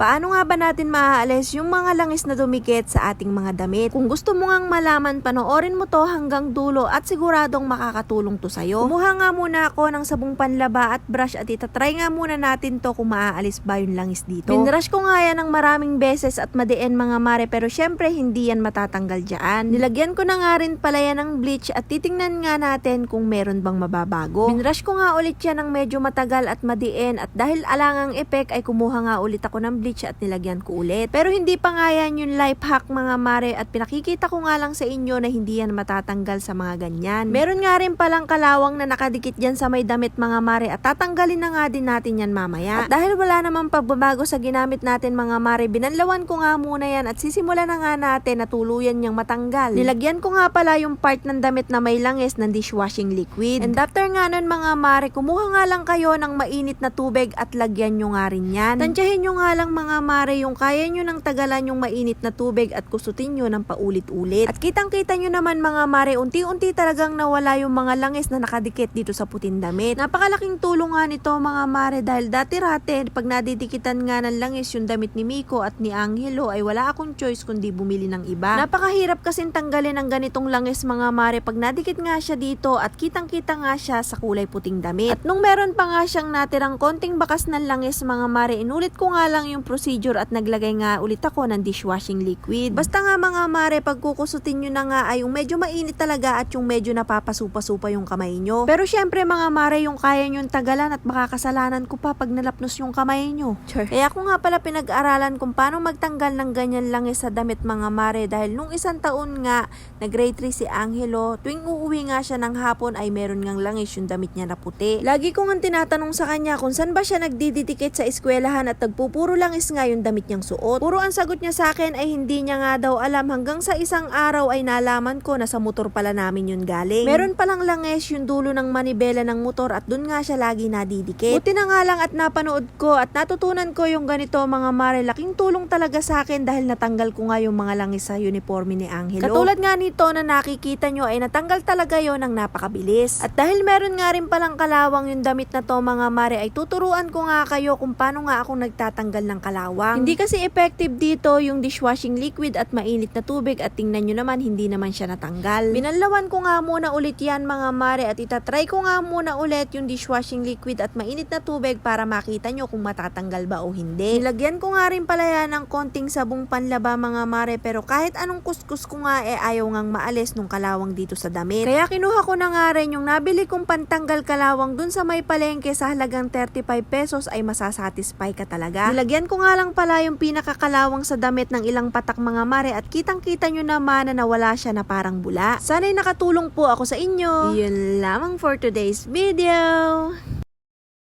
Paano nga ba natin maaalis yung mga langis na dumikit sa ating mga damit? Kung gusto mo ngang malaman, panoorin mo to hanggang dulo at siguradong makakatulong to sa'yo. Kumuha nga muna ako ng sabong panlaba at brush at itatry nga muna natin to kung maaalis ba yung langis dito. Pinrush ko nga yan ng maraming beses at madiin mga mare pero syempre hindi yan matatanggal dyan. Nilagyan ko na nga rin pala yan ng bleach at titingnan nga natin kung meron bang mababago. Binrush ko nga ulit yan ng medyo matagal at madiin at dahil alangang epek ay kumuha nga ulit ako ng bleach at nilagyan ko ulit. Pero hindi pa nga yan yung life hack mga mare at pinakikita ko nga lang sa inyo na hindi yan matatanggal sa mga ganyan. Meron nga rin palang kalawang na nakadikit dyan sa may damit mga mare at tatanggalin na nga din natin yan mamaya. At dahil wala namang pagbabago sa ginamit natin mga mare, binanlawan ko nga muna yan at sisimula na nga natin na tuluyan niyang matanggal. Nilagyan ko nga pala yung part ng damit na may langis ng dishwashing liquid. And after nga nun mga mare, kumuha nga lang kayo ng mainit na tubig at lagyan nyo nga rin yan. Tansyahin nyo nga lang mga mare yung kaya nyo ng tagalan yung mainit na tubig at kusutin nyo ng paulit-ulit. At kitang-kita nyo naman mga mare, unti-unti talagang nawala yung mga langis na nakadikit dito sa puting damit. Napakalaking tulong nga nito mga mare dahil dati-rate pag nadidikitan nga ng langis yung damit ni Miko at ni Angelo ay wala akong choice kundi bumili ng iba. Napakahirap kasing tanggalin ng ganitong langis mga mare pag nadikit nga siya dito at kitang-kita nga siya sa kulay puting damit. At nung meron pa nga siyang natirang konting bakas ng langis mga mare, inulit ko nga lang yung procedure at naglagay nga ulit ako ng dishwashing liquid. Basta nga mga mare, pag kukusutin nyo na nga ay yung medyo mainit talaga at yung medyo napapasupa-supa yung kamay nyo. Pero syempre mga mare, yung kaya nyo tagalan at makakasalanan ko pa pag nalapnos yung kamay nyo. Kaya ako nga pala pinag-aralan kung paano magtanggal ng ganyan langis sa damit mga mare dahil nung isang taon nga, nag-grade 3 si Angelo, tuwing uuwi nga siya ng hapon ay meron ngang langis yung damit niya na puti. Lagi ko nga tinatanong sa kanya kung saan ba siya nagdididikit sa eskwelahan at nagpupuro langis nga yung damit niyang suot. Puro ang sagot niya sa akin ay hindi niya nga daw alam hanggang sa isang araw ay nalaman ko na sa motor pala namin yun galing. Meron palang langis yung dulo ng manibela ng motor at dun nga siya lagi nadidikit. Buti na nga lang at napanood ko at natutunan ko yung ganito mga mare. Laking tulong talaga sa akin dahil natanggal ko nga yung mga langis sa uniforme ni Angelo. Katulad nga nito na nakikita nyo ay natanggal talaga yon ng napakabilis. At dahil meron nga rin palang kalawang yung damit na to mga mare ay tuturuan ko nga kayo kung paano nga ako nagtatanggal ng kalawang. Hindi kasi effective dito yung dishwashing liquid at mainit na tubig at tingnan nyo naman hindi naman siya natanggal. Binanlawan ko nga muna ulit yan mga mare at itatry ko nga muna ulit yung dishwashing liquid at mainit na tubig para makita nyo kung matatanggal ba o hindi. Nilagyan ko nga rin pala yan ng konting sabong panlaba mga mare pero kahit anong kuskus ko nga eh ayaw ngang maalis nung kalawang dito sa damit. Kaya kinuha ko na nga rin yung nabili kong pantanggal kalawang dun sa may palengke sa halagang 35 pesos ay masasatisfy ka talaga. Nilagyan ko nga lang pala yung pinakakalawang sa damit ng ilang patak mga mare at kitang kita nyo naman na nawala siya na parang bula. Sana'y nakatulong po ako sa inyo. Yun lamang for today's video.